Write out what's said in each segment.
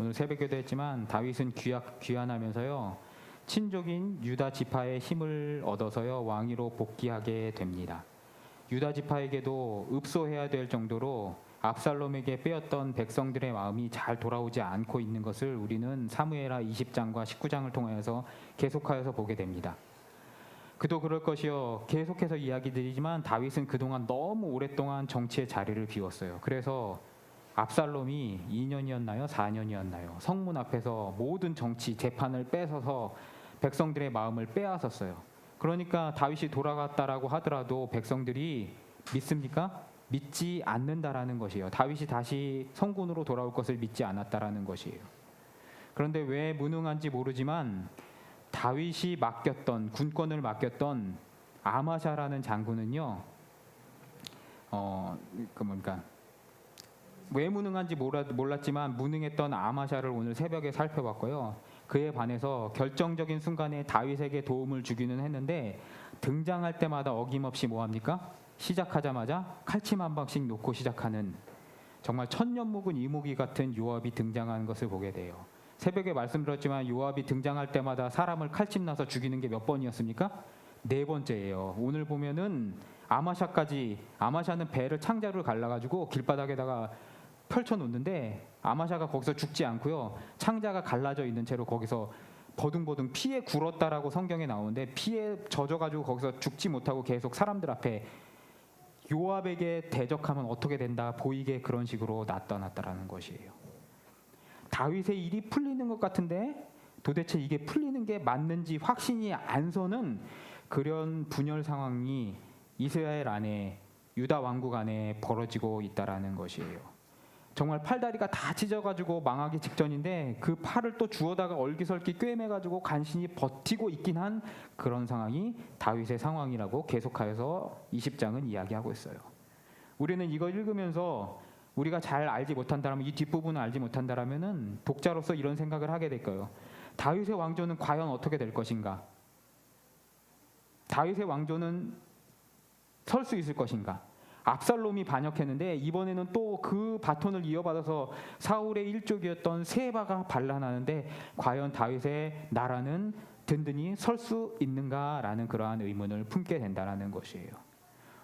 오늘 새벽에도 했지만 다윗은 귀학, 귀환하면서요 친족인 유다 지파의 힘을 얻어서요 왕위로 복귀하게 됩니다. 유다 지파에게도 읍소해야 될 정도로 압살롬에게 빼었던 백성들의 마음이 잘 돌아오지 않고 있는 것을 우리는 사무엘하 20장과 19장을 통하여서 계속하여서 보게 됩니다. 그도 그럴 것이요 계속해서 이야기 드리지만 다윗은 그동안 너무 오랫동안 정치의 자리를 비웠어요. 그래서 압살롬이 2년이었나요? 4년이었나요? 성문 앞에서 모든 정치 재판을 뺏어서 백성들의 마음을 빼앗았어요. 그러니까 다윗이 돌아갔다라고 하더라도 백성들이 믿습니까? 믿지 않는다라는 것이에요. 다윗이 다시 성군으로 돌아올 것을 믿지 않았다라는 것이에요. 그런데 왜 무능한지 모르지만 다윗이 맡겼던 군권을 맡겼던 아마샤라는 장군은요. 어, 그 뭔가 왜 무능한지 몰랐, 몰랐지만 무능했던 아마샤를 오늘 새벽에 살펴봤고요. 그에 반해서 결정적인 순간에 다윗에게 도움을 주기는 했는데 등장할 때마다 어김없이 뭐 합니까? 시작하자마자 칼침 한 방씩 놓고 시작하는 정말 천년 묵은 이무기 같은 요압이 등장하는 것을 보게 돼요. 새벽에 말씀드렸지만 요압이 등장할 때마다 사람을 칼침 나서 죽이는 게 몇 번이었습니까? 네 번째예요. 오늘 보면은 아마샤까지 아마샤는 배를 창자로 갈라가지고 길바닥에다가 펼쳐 놓는데 아마샤가 거기서 죽지 않고요. 창자가 갈라져 있는 채로 거기서 버둥버둥 피에 굴었다라고 성경에 나오는데 피에 젖어가지고 거기서 죽지 못하고 계속 사람들 앞에 요압에게 대적하면 어떻게 된다 보이게 그런 식으로 나타났다라는 것이에요. 다윗의 일이 풀리는 것 같은데 도대체 이게 풀리는 게 맞는지 확신이 안 서는 그런 분열 상황이 이스라엘 안에 유다 왕국 안에 벌어지고 있다라는 것이에요. 정말 팔다리가 다 찢어가지고 망하기 직전인데 그 팔을 또 주워다가 얼기설기 꿰매가지고 간신히 버티고 있긴 한 그런 상황이 다윗의 상황이라고 계속하여서 20장은 이야기하고 있어요. 우리는 이거 읽으면서 우리가 잘 알지 못한다면 이 뒷부분을 알지 못한다면은 독자로서 이런 생각을 하게 될 거예요. 다윗의 왕조는 과연 어떻게 될 것인가? 다윗의 왕조는 설 수 있을 것인가? 압살롬이 반역했는데 이번에는 또 그 바톤을 이어받아서 사울의 일족이었던 세바가 반란하는데 과연 다윗의 나라는 든든히 설 수 있는가라는 그러한 의문을 품게 된다라는 것이에요.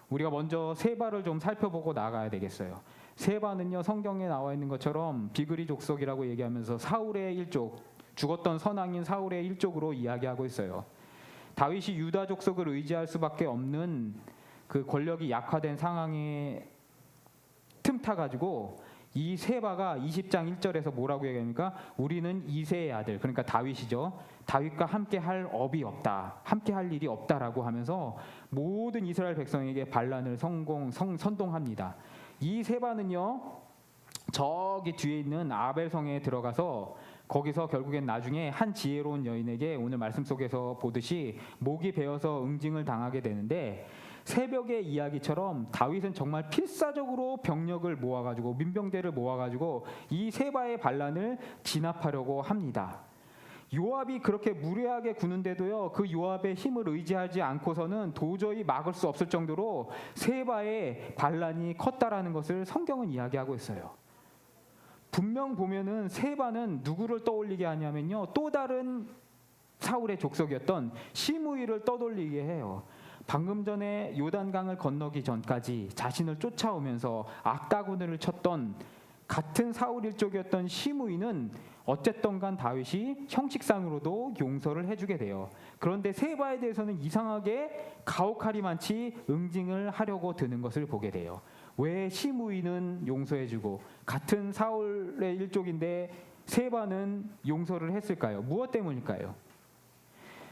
우리가 먼저 세바를 좀 살펴보고 나가야 되겠어요. 세바는요 성경에 나와 있는 것처럼 비그리 족속이라고 얘기하면서 사울의 일족 죽었던 선왕인 사울의 일족으로 이야기하고 있어요. 다윗이 유다 족속을 의지할 수밖에 없는 그 권력이 약화된 상황에 틈타 가지고 이 세바가 20장 1절에서 뭐라고 얘기합니까? 우리는 이세의 아들 그러니까 다윗이죠. 다윗과 함께 할 업이 없다. 함께 할 일이 없다라고 하면서 모든 이스라엘 백성에게 반란을 성공 성, 선동합니다. 이 세바는요. 저기 뒤에 있는 아벨성에 들어가서 거기서 결국엔 나중에 한 지혜로운 여인에게 오늘 말씀 속에서 보듯이 목이 베어서 응징을 당하게 되는데 새벽의 이야기처럼 다윗은 정말 필사적으로 병력을 모아가지고 민병대를 모아가지고 이 세바의 반란을 진압하려고 합니다. 요압이 그렇게 무례하게 구는데도요 그 요압의 힘을 의지하지 않고서는 도저히 막을 수 없을 정도로 세바의 반란이 컸다라는 것을 성경은 이야기하고 있어요. 분명 보면은 세바는 누구를 떠올리게 하냐면요 또 다른 사울의 족속이었던 시므이를 떠돌리게 해요. 방금 전에 요단강을 건너기 전까지 자신을 쫓아오면서 악다구들을 쳤던 같은 사울 일족이었던 시므이는 어쨌든 간 다윗이 형식상으로도 용서를 해주게 돼요. 그런데 세바에 대해서는 이상하게 가오카리만치 응징을 하려고 드는 것을 보게 돼요. 왜 시므이는 용서해주고 같은 사울의 일족인데 세바는 용서를 했을까요? 무엇 때문일까요?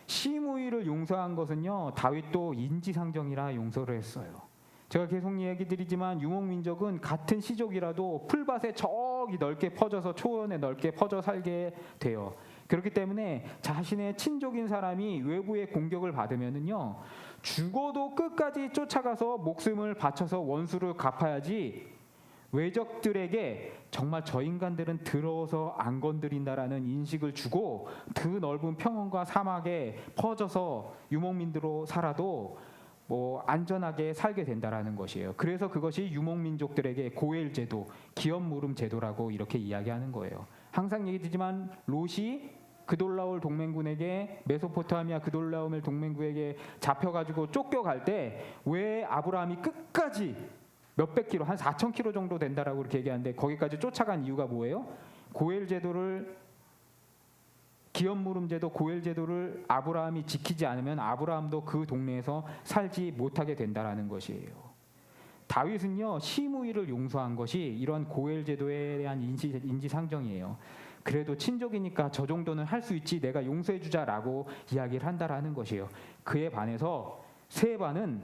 시므이를 용서한 것은요 다윗도 인지상정이라 용서를 했어요. 제가 계속 얘기 드리지만 유목민족은 같은 시족이라도 풀밭에 저기 넓게 퍼져서 초원에 넓게 퍼져 살게 돼요. 그렇기 때문에 자신의 친족인 사람이 외부의 공격을 받으면은요 죽어도 끝까지 쫓아가서 목숨을 바쳐서 원수를 갚아야지 외적들에게 정말 저 인간들은 더러워서 안 건드린다라는 인식을 주고 그 넓은 평원과 사막에 퍼져서 유목민들로 살아도 뭐 안전하게 살게 된다라는 것이에요. 그래서 그것이 유목민족들에게 고엘 제도, 기업 물음 제도라고 이렇게 이야기하는 거예요. 항상 얘기드리지만 롯이 그돌라올 동맹군에게 메소포타미아 그돌라오멜 동맹군에게 잡혀가지고 쫓겨갈 때 왜 아브라함이 끝까지 몇백 킬로 한 4천 킬로 정도 된다라고 이렇게 얘기하는데 거기까지 쫓아간 이유가 뭐예요? 고엘 제도를 기업 무름 제도 고엘 제도를 아브라함이 지키지 않으면 아브라함도 그 동네에서 살지 못하게 된다라는 것이에요. 다윗은요 시무이를 용서한 것이 이런 고엘 제도에 대한 인지, 인지상정이에요. 그래도 친족이니까 저 정도는 할 수 있지 내가 용서해 주자라고 이야기를 한다라는 것이에요. 그에 반해서 세바는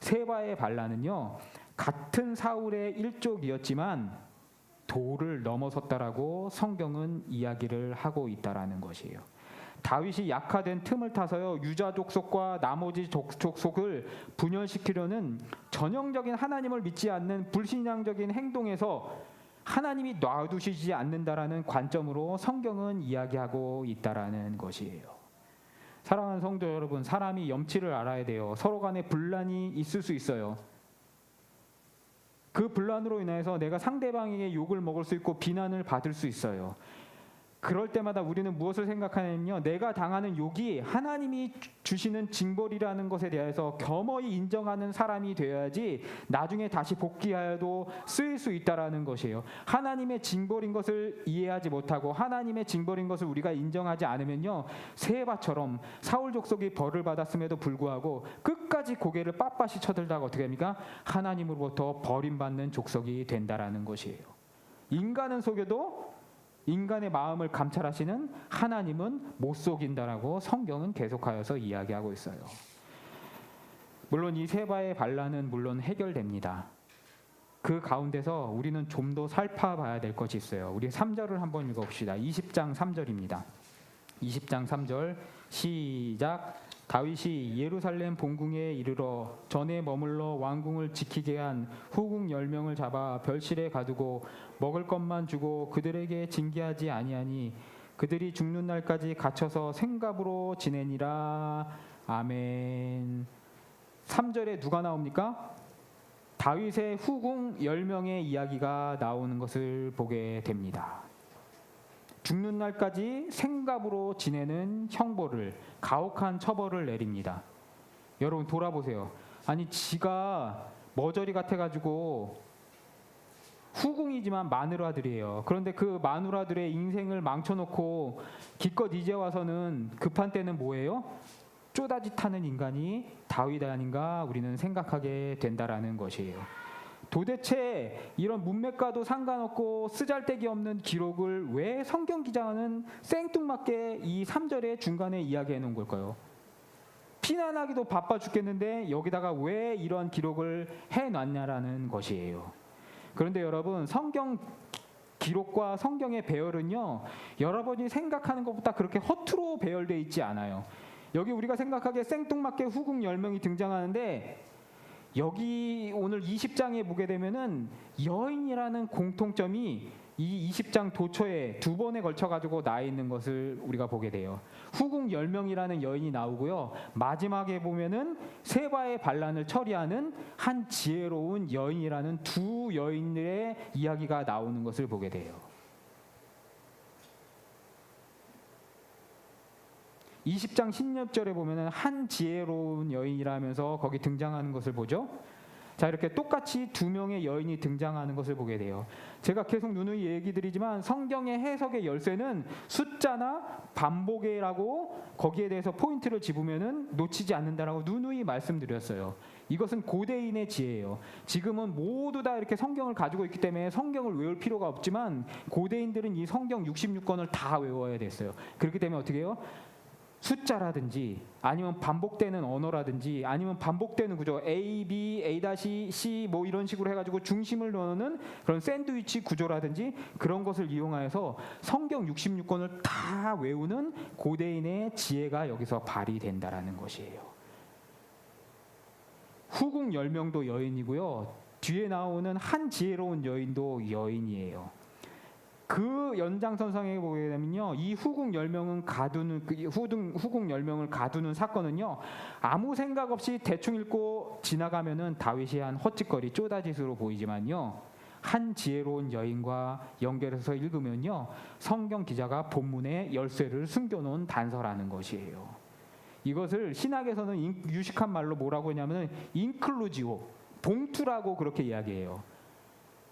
세바의 반란은요 같은 사울의 일족이었지만 도를 넘어섰다라고 성경은 이야기를 하고 있다라는 것이에요. 다윗이 약화된 틈을 타서요 유자 족 속과 나머지 족- 족 속을 분열시키려는 전형적인 하나님을 믿지 않는 불신앙적인 행동에서 하나님이 놔두시지 않는다라는 관점으로 성경은 이야기하고 있다라는 것이에요. 사랑하는 성도 여러분, 사람이 염치를 알아야 돼요. 서로 간에 분란이 있을 수 있어요. 그 분란으로 인해서 내가 상대방에게 욕을 먹을 수 있고 비난을 받을 수 있어요. 그럴 때마다 우리는 무엇을 생각하냐면요. 내가 당하는 욕이 하나님이 주- 주시는 징벌이라는 것에 대해서 겸허히 인정하는 사람이 되어야지 나중에 다시 복귀하여도 쓰일 수 있다라는 것이에요. 하나님의 징벌인 것을 이해하지 못하고 하나님의 징벌인 것을 우리가 인정하지 않으면요. 세바처럼 사울 족속이 벌을 받았음에도 불구하고 끝까지 고개를 빳빳이 쳐들다가 어떻게 합니까? 하나님으로부터 버림받는 족속이 된다라는 것이에요. 인간은 속여도 인간의 마음을 감찰하시는 하나님은 못 속인다라고 성경은 계속하여서 이야기하고 있어요. 물론 이 세바의 반란은 물론 해결됩니다. 그 가운데서 우리는 좀 더 살펴봐야 될 것이 있어요. 우리 3절을 한번 읽어봅시다. 20장 3절입니다. 20장 3절 시작 다윗이 예루살렘 본궁에 이르러 전에 머물러 왕궁을 지키게 한 후궁 열 명을 잡아 별실에 가두고 먹을 것만 주고 그들에게 징계하지 아니하니 그들이 죽는 날까지 갇혀서 생갑으로 지내니라 아멘. 3절에 누가 나옵니까? 다윗의 후궁 열 명의 이야기가 나오는 것을 보게 됩니다. 죽는 날까지 생갑으로 지내는 형벌을 가혹한 처벌을 내립니다. 여러분 돌아보세요. 아니 지가 머저리 같아가지고 후궁이지만 마누라들이에요. 그런데 그 마누라들의 인생을 망쳐놓고 기껏 이제 와서는 급한 때는 뭐예요? 쪼다짓 하는 인간이 다윗 아닌가 우리는 생각하게 된다라는 것이에요. 도대체 이런 문맥과도 상관없고 쓰잘데기 없는 기록을 왜 성경 기자는 생뚱맞게 이 3절의 중간에 이야기해 놓은 걸까요? 피난하기도 바빠 죽겠는데 여기다가 왜 이런 기록을 해 놨냐라는 것이에요. 그런데 여러분 성경 기록과 성경의 배열은요 여러분이 생각하는 것보다 그렇게 허투루 배열돼 있지 않아요. 여기 우리가 생각하기에 생뚱맞게 후궁 10명이 등장하는데 여기 오늘 20장에 보게 되면은 여인이라는 공통점이 이 20장 도처에 두 번에 걸쳐 가지고 나 있는 것을 우리가 보게 돼요. 후궁 10명이라는 여인이 나오고요. 마지막에 보면은 세바의 반란을 처리하는 한 지혜로운 여인이라는 두 여인들의 이야기가 나오는 것을 보게 돼요. 20장 16절에 보면은 한 지혜로운 여인이라면서 거기 등장하는 것을 보죠. 자 이렇게 똑같이 두 명의 여인이 등장하는 것을 보게 돼요. 제가 계속 누누이 얘기 드리지만 성경의 해석의 열쇠는 숫자나 반복이라고 거기에 대해서 포인트를 집으면은 놓치지 않는다라고 누누이 말씀드렸어요. 이것은 고대인의 지혜예요. 지금은 모두 다 이렇게 성경을 가지고 있기 때문에 성경을 외울 필요가 없지만 고대인들은 이 성경 66권을 다 외워야 됐어요. 그렇기 때문에 어떻게 해요? 숫자라든지 아니면 반복되는 언어라든지 아니면 반복되는 구조 A, B, A C 뭐 이런 식으로 해가지고 중심을 넣는 그런 샌드위치 구조라든지 그런 것을 이용하여서 성경 66권을 다 외우는 고대인의 지혜가 여기서 발휘된다라는 것이에요. 후궁 10명도 여인이고요. 뒤에 나오는 한 지혜로운 여인도 여인이에요. 그 연장선상에 보게 되면요. 이 후궁 10명은 가두는 그 후궁 후궁 10명을 가두는 사건은요. 아무 생각 없이 대충 읽고 지나가면은 다윗이 한 헛짓거리 쪼다짓으로 보이지만요. 한 지혜로운 여인과 연결해서 읽으면요. 성경 기자가 본문에 열쇠를 숨겨 놓은 단서라는 것이에요. 이것을 신학에서는 인- 유식한 말로 뭐라고 하냐면 인클루지오, 봉투라고 그렇게 이야기해요.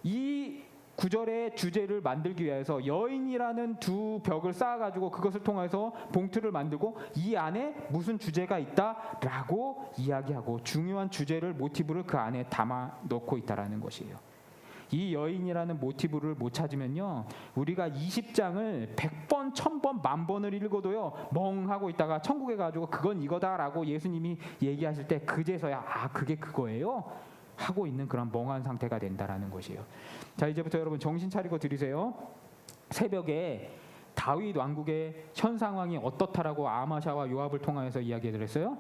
이 구절의 주제를 만들기 위해서 여인이라는 두 벽을 쌓아가지고 그것을 통해서 봉투를 만들고 이 안에 무슨 주제가 있다라고 이야기하고 중요한 주제를 모티브를 그 안에 담아 놓고 있다라는 것이에요. 이 여인이라는 모티브를 못 찾으면요 우리가 20장을 100번, 1000번, 만 번을 읽어도요 멍하고 있다가 천국에 가지고 그건 이거다라고 예수님이 얘기하실 때 그제서야 아 그게 그거예요 하고 있는 그런 멍한 상태가 된다라는 것이에요. 자 이제부터 여러분 정신 차리고 들으세요. 새벽에 다윗 왕국의 현 상황이 어떻다라고 아마샤와 요압을 통하여서 이야기를 했어요.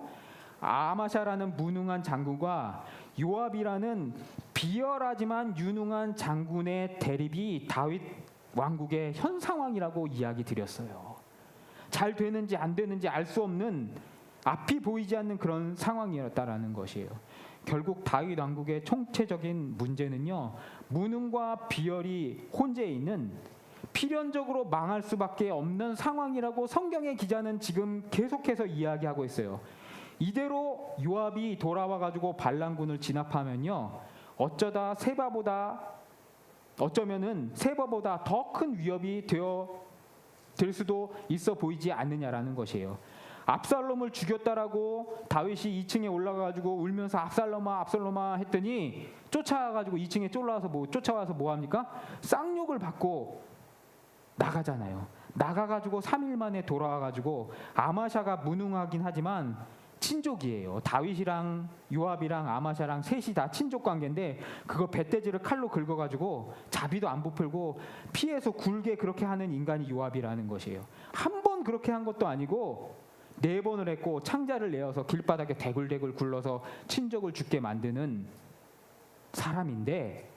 아마샤라는 무능한 장군과 요압이라는 비열하지만 유능한 장군의 대립이 다윗 왕국의 현 상황이라고 이야기 드렸어요. 잘 되는지 안 되는지 알 수 없는 앞이 보이지 않는 그런 상황이었다라는 것이에요. 결국 다윗 왕국의 총체적인 문제는요 무능과 비열이 혼재해 있는 필연적으로 망할 수밖에 없는 상황이라고 성경의 기자는 지금 계속해서 이야기하고 있어요. 이대로 요압이 돌아와 가지고 반란군을 진압하면요 어쩌다 세바보다 어쩌면은 세바보다 더 큰 위협이 되어 될 수도 있어 보이지 않느냐라는 것이에요. 압살롬을 죽였다라고 다윗이 2층에 올라가가지고 울면서 압살롬아 압살롬아 했더니 쫓아가지고 2층에 쫄라와서 뭐 쫓아와서 뭐 합니까? 쌍욕을 받고 나가잖아요. 나가가지고 3일 만에 돌아와가지고 아마샤가 무능하긴 하지만 친족이에요. 다윗이랑 요압이랑 아마샤랑 셋이 다 친족 관계인데 그거 배돼지를 칼로 긁어가지고 자비도 안 부풀고 피해서 굴게 그렇게 하는 인간이 요압이라는 것이에요. 한 번 그렇게 한 것도 아니고 네 번을 했고 창자를 내어서 길바닥에 대굴대굴 굴러서 친족을 죽게 만드는 사람인데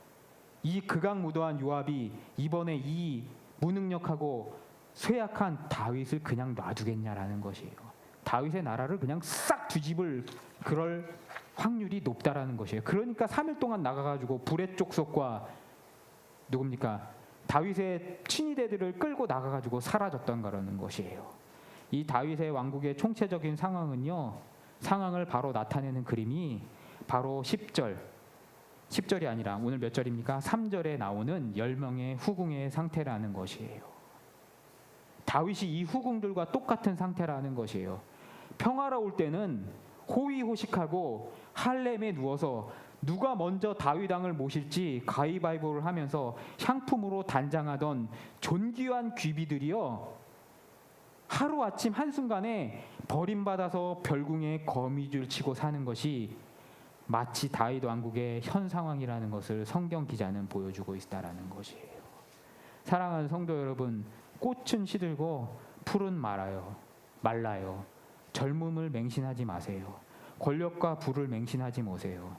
이 극악무도한 요압이 이번에 이 무능력하고 쇠약한 다윗을 그냥 놔두겠냐라는 것이에요. 다윗의 나라를 그냥 싹 뒤집을 그럴 확률이 높다라는 것이에요. 그러니까 3일 동안 나가가지고 불의 족속과 누굽니까? 다윗의 친위대들을 끌고 나가가지고 사라졌던 거라는 것이에요. 이 다윗의 왕국의 총체적인 상황은요, 상황을 바로 나타내는 그림이 바로 10절, 10절이 아니라 오늘 몇 절입니까? 3절에 나오는 10명의 후궁의 상태라는 것이에요. 다윗이 이 후궁들과 똑같은 상태라는 것이에요. 평화로울 때는 호의호식하고 할렘에 누워서 누가 먼저 다윗 왕을 모실지 가위바위보를 하면서 향품으로 단장하던 존귀한 귀비들이요 하루 아침 한 순간에 버림받아서 별궁에 거미줄 치고 사는 것이 마치 다윗 왕국의 현 상황이라는 것을 성경 기자는 보여주고 있다라는 것이에요. 사랑하는 성도 여러분, 꽃은 시들고 풀은 말아요. 말라요. 젊음을 맹신하지 마세요. 권력과 부를 맹신하지 마세요.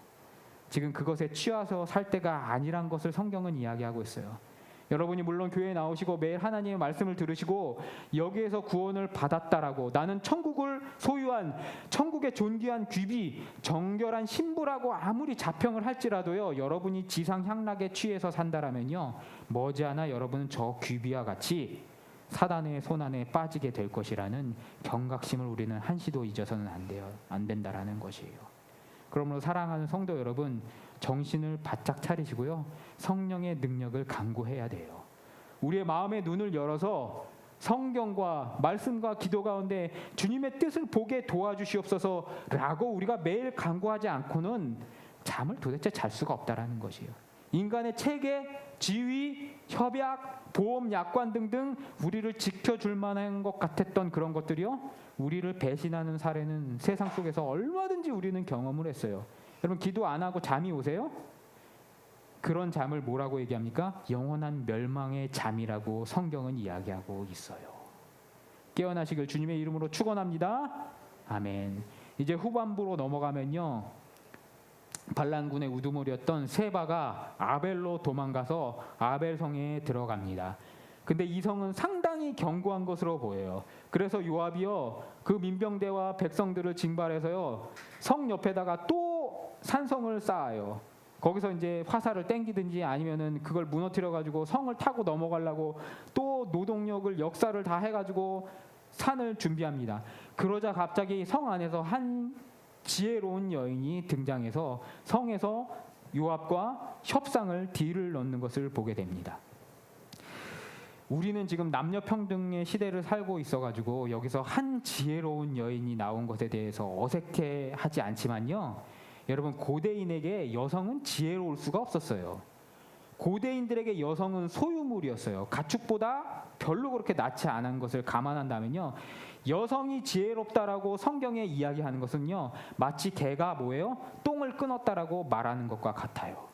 지금 그것에 취해서 살 때가 아니란 것을 성경은 이야기하고 있어요. 여러분이 물론 교회에 나오시고 매일 하나님의 말씀을 들으시고 여기에서 구원을 받았다라고 나는 천국을 소유한 천국의 존귀한 귀비 정결한 신부라고 아무리 자평을 할지라도요 여러분이 지상 향락에 취해서 산다라면요 머지않아 여러분은 저 귀비와 같이 사단의 손안에 빠지게 될 것이라는 경각심을 우리는 한시도 잊어서는 안 돼요 안 된다라는 것이에요. 그러므로 사랑하는 성도 여러분 정신을 바짝 차리시고요. 성령의 능력을 강구해야 돼요. 우리의 마음의 눈을 열어서 성경과 말씀과 기도 가운데 주님의 뜻을 보게 도와주시옵소서라고 우리가 매일 강구하지 않고는 잠을 도대체 잘 수가 없다라는 것이에요. 인간의 체계, 지위, 협약, 보험, 약관 등등 우리를 지켜줄 만한 것 같았던 그런 것들이요. 우리를 배신하는 사례는 세상 속에서 얼마든지 우리는 경험을 했어요. 여러분 기도 안 하고 잠이 오세요? 그런 잠을 뭐라고 얘기합니까? 영원한 멸망의 잠이라고 성경은 이야기하고 있어요. 깨어나시길 주님의 이름으로 축원합니다. 아멘. 이제 후반부로 넘어가면요. 반란군의 우두머리였던 세바가 아벨로 도망가서 아벨 성에 들어갑니다. 근데 이 성은 상당히 견고한 것으로 보여요. 그래서 요압이요 그 민병대와 백성들을 징발해서요 성 옆에다가 또 산성을 쌓아요. 거기서 이제 화살을 땡기든지 아니면은 그걸 무너뜨려 가지고 성을 타고 넘어가려고 또 노동력을 역사를 다 해가지고 산을 준비합니다. 그러자 갑자기 성 안에서 한 지혜로운 여인이 등장해서 성에서 요압과 협상을 딜을 넣는 것을 보게 됩니다. 우리는 지금 남녀 평등의 시대를 살고 있어 가지고 여기서 한 지혜로운 여인이 나온 것에 대해서 어색해 하지 않지만요. 여러분 고대인에게 여성은 지혜로울 수가 없었어요. 고대인들에게 여성은 소유물이었어요. 가축보다 별로 그렇게 낫지 않은 것을 감안한다면요. 여성이 지혜롭다라고 성경에 이야기하는 것은요. 마치 개가 뭐예요? 똥을 끊었다라고 말하는 것과 같아요.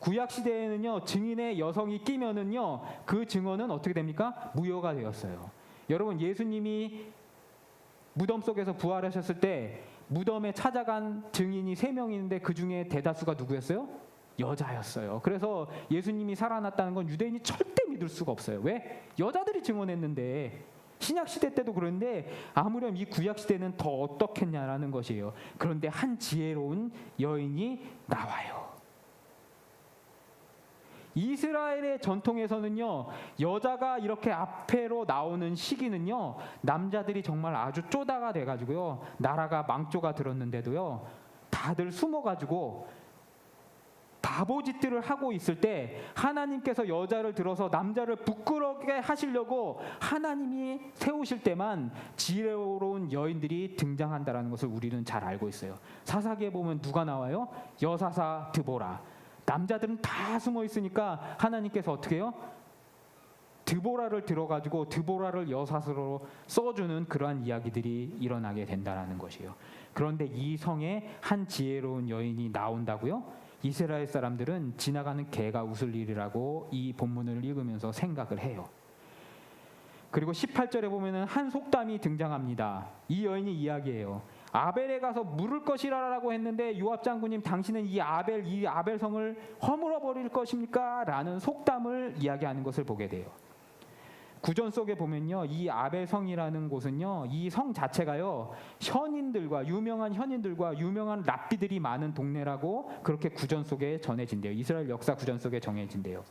구약 시대에는요. 증인의 여성이 끼면은요. 그 증언은 어떻게 됩니까? 무효가 되었어요. 여러분 예수님이 무덤 속에서 부활하셨을 때 무덤에 찾아간 증인이 세 명인데 그 중에 대다수가 누구였어요? 여자였어요. 그래서 예수님이 살아났다는 건 유대인이 절대 믿을 수가 없어요. 왜? 여자들이 증언했는데 신약 시대 때도 그런데 아무렴 이 구약 시대는 더 어떻겠냐라는 것이에요. 그런데 한 지혜로운 여인이 나와요. 이스라엘의 전통에서는요 여자가 이렇게 앞에로 나오는 시기는요 남자들이 정말 아주 쪼다가 돼가지고요 나라가 망조가 들었는데도요 다들 숨어가지고 바보짓들을 하고 있을 때 하나님께서 여자를 들어서 남자를 부끄럽게 하시려고 하나님이 세우실 때만 지혜로운 여인들이 등장한다라는 것을 우리는 잘 알고 있어요. 사사기에 보면 누가 나와요? 여사사 드보라. 남자들은 다 숨어 있으니까 하나님께서 어떻게 해요? 드보라를 들어가지고 드보라를 여사스로 써주는 그러한 이야기들이 일어나게 된다라는 것이에요. 그런데 이 성에 한 지혜로운 여인이 나온다고요? 이스라엘 사람들은 지나가는 개가 웃을 일이라고 이 본문을 읽으면서 생각을 해요. 그리고 18절에 보면은 한 속담이 등장합니다. 이 여인이 이야기해요. 아벨에 가서 물을 것이라라고 했는데 요압 장군님 당신은 이 아벨 이 아벨 성을 허물어 버릴 것입니까? 라는 속담을 이야기하는 것을 보게 돼요. 구전 속에 보면요, 이 아벨성이라는 곳은요, 이 성 자체가요, 현인들과 유명한 현인들과 유명한 랍비들이 많은 동네라고 그렇게 구전 속에 전해진대요. 이스라엘 역사 구전 속에 정해진대요.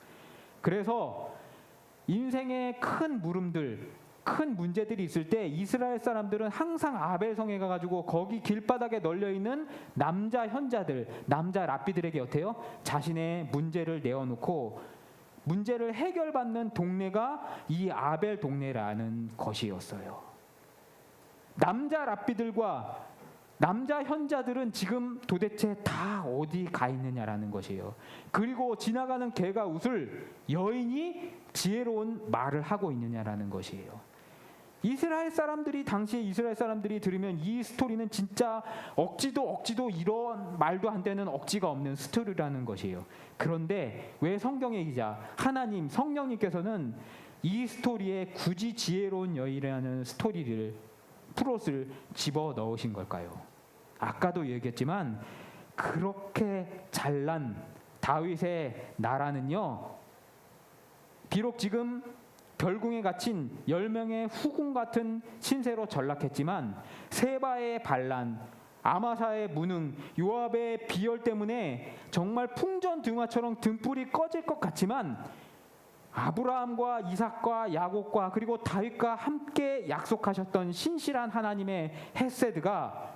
그래서 인생의 큰 물음들, 큰 문제들이 있을 때 이스라엘 사람들은 항상 아벨성에 가가지고 거기 길바닥에 널려 있는 남자 현자들, 남자 랍비들에게 어때요? 자신의 문제를 내어놓고 문제를 해결받는 동네가 이 아벨 동네라는 것이었어요. 남자 랍비들과 남자 현자들은 지금 도대체 다 어디 가 있느냐라는 것이에요. 그리고 지나가는 개가 웃을 여인이 지혜로운 말을 하고 있느냐라는 것이에요. 이스라엘 사람들이 당시에 이스라엘 사람들이 들으면 이 스토리는 진짜 억지도 억지도 이런 말도 안 되는 억지가 없는 스토리라는 것이에요. 그런데 왜 성경의 기자 하나님 성령님께서는 이 스토리에 굳이 지혜로운 여인이라는 스토리를 프롯을 집어 넣으신 걸까요? 아까도 얘기했지만 그렇게 잘난 다윗의 나라는요. 비록 지금 별궁에 갇힌 열명의 후궁 같은 신세로 전락했지만 세바의 반란, 아마사의 무능, 요압의 비열 때문에 정말 풍전등화처럼 등불이 꺼질 것 같지만 아브라함과 이삭과 야곱과 그리고 다윗과 함께 약속하셨던 신실한 하나님의 헤세드가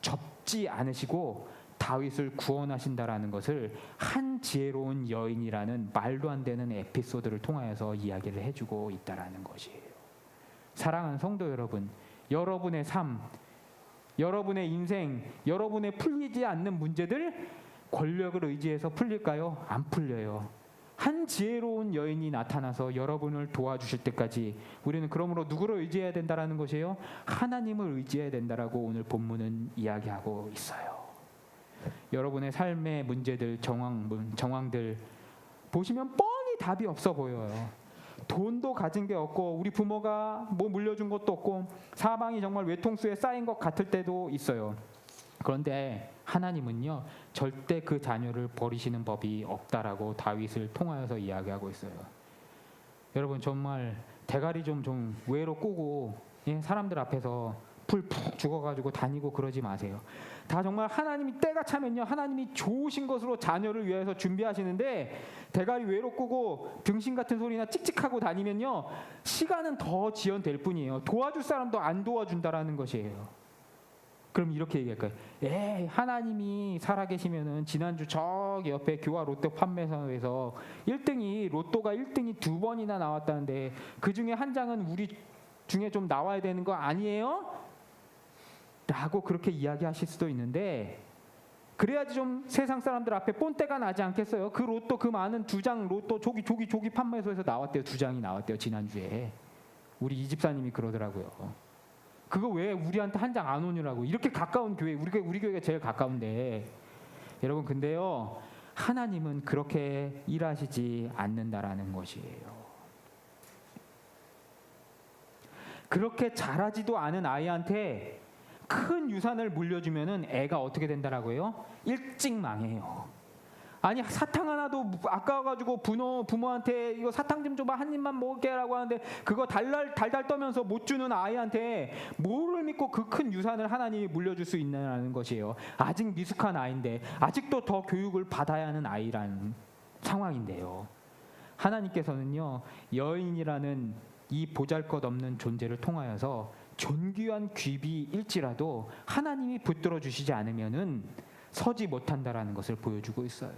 접지 않으시고 다윗을 구원하신다라는 것을 한 지혜로운 여인이라는 말도 안 되는 에피소드를 통하여서 이야기를 해주고 있다라는 것이에요. 사랑하는 성도 여러분, 여러분의 삶, 여러분의 인생, 여러분의 풀리지 않는 문제들 권력을 의지해서 풀릴까요? 안 풀려요. 한 지혜로운 여인이 나타나서 여러분을 도와주실 때까지 우리는 그러므로 누구를 의지해야 된다라는 것이에요? 하나님을 의지해야 된다라고 오늘 본문은 이야기하고 있어요. 여러분의 삶의 문제들, 정황, 정황들 보시면 뻔히 답이 없어 보여요. 돈도 가진 게 없고 우리 부모가 뭐 물려준 것도 없고 사방이 정말 외통수에 쌓인 것 같을 때도 있어요. 그런데 하나님은요 절대 그 자녀를 버리시는 법이 없다라고 다윗을 통하여서 이야기하고 있어요. 여러분 정말 대가리 좀 좀 외로 꾸고 예, 사람들 앞에서 불푹 죽어가지고 다니고 그러지 마세요. 다 정말 하나님이 때가 차면요 하나님이 좋으신 것으로 자녀를 위해서 준비하시는데 대가리 외로 꾸고 병신 같은 소리나 찍찍하고 다니면요 시간은 더 지연될 뿐이에요. 도와줄 사람도 안 도와준다라는 것이에요. 그럼 이렇게 얘기할 거예요. 에이, 하나님이 살아계시면은 지난주 저기 옆에 교화 로또 판매사에서 1등이 로또가 1등이 두 번이나 나왔다는데 그 중에 한 장은 우리 중에 좀 나와야 되는 거 아니에요? 라고 그렇게 이야기하실 수도 있는데 그래야지 좀 세상 사람들 앞에 본때가 나지 않겠어요? 그 로또 그 많은 두 장 로또 조기 조기 조기 판매소에서 나왔대요. 두 장이 나왔대요. 지난주에. 우리 이 집사님이 그러더라고요. 그거 왜 우리한테 한 장 안 오느라고 이렇게 가까운 교회 우리 우리 교회가 제일 가까운데 여러분 근데요 하나님은 그렇게 일하시지 않는다라는 것이에요. 그렇게 잘하지도 않은 아이한테 큰 유산을 물려주면은 애가 어떻게 된다라고요? 일찍 망해요. 아니 사탕 하나도 아까워가지고 부모 부모한테 이거 사탕 좀 줘봐 한 입만 먹을게라고 하는데 그거 달달 달달 떠면서 못 주는 아이한테 뭐를 믿고 그 큰 유산을 하나님이 물려줄 수 있느냐는 것이에요. 아직 미숙한 아이인데 아직도 더 교육을 받아야 하는 아이라는 상황인데요. 하나님께서는요 여인이라는 이 보잘것없는 존재를 통하여서 존귀한 귀비일지라도 하나님이 붙들어 주시지 않으면은 서지 못한다라는 것을 보여주고 있어요.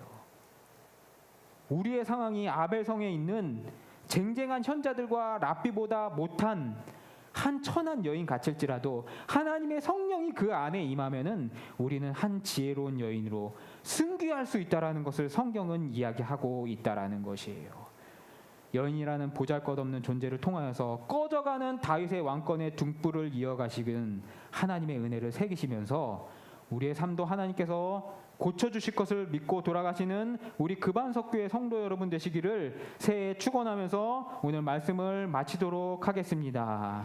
우리의 상황이 아벨성에 있는 쟁쟁한 현자들과 랍비보다 못한 한 천한 여인 같을지라도 하나님의 성령이 그 안에 임하면은 우리는 한 지혜로운 여인으로 승귀할 수 있다라는 것을 성경은 이야기하고 있다라는 것이에요. 여인이라는 보잘것없는 존재를 통하여서 꺼져가는 다윗의 왕권의 등불을 이어가시는 하나님의 은혜를 새기시면서 우리의 삶도 하나님께서 고쳐주실 것을 믿고 돌아가시는 우리 급안석교회 성도 여러분 되시기를 새해 축원하면서 오늘 말씀을 마치도록 하겠습니다.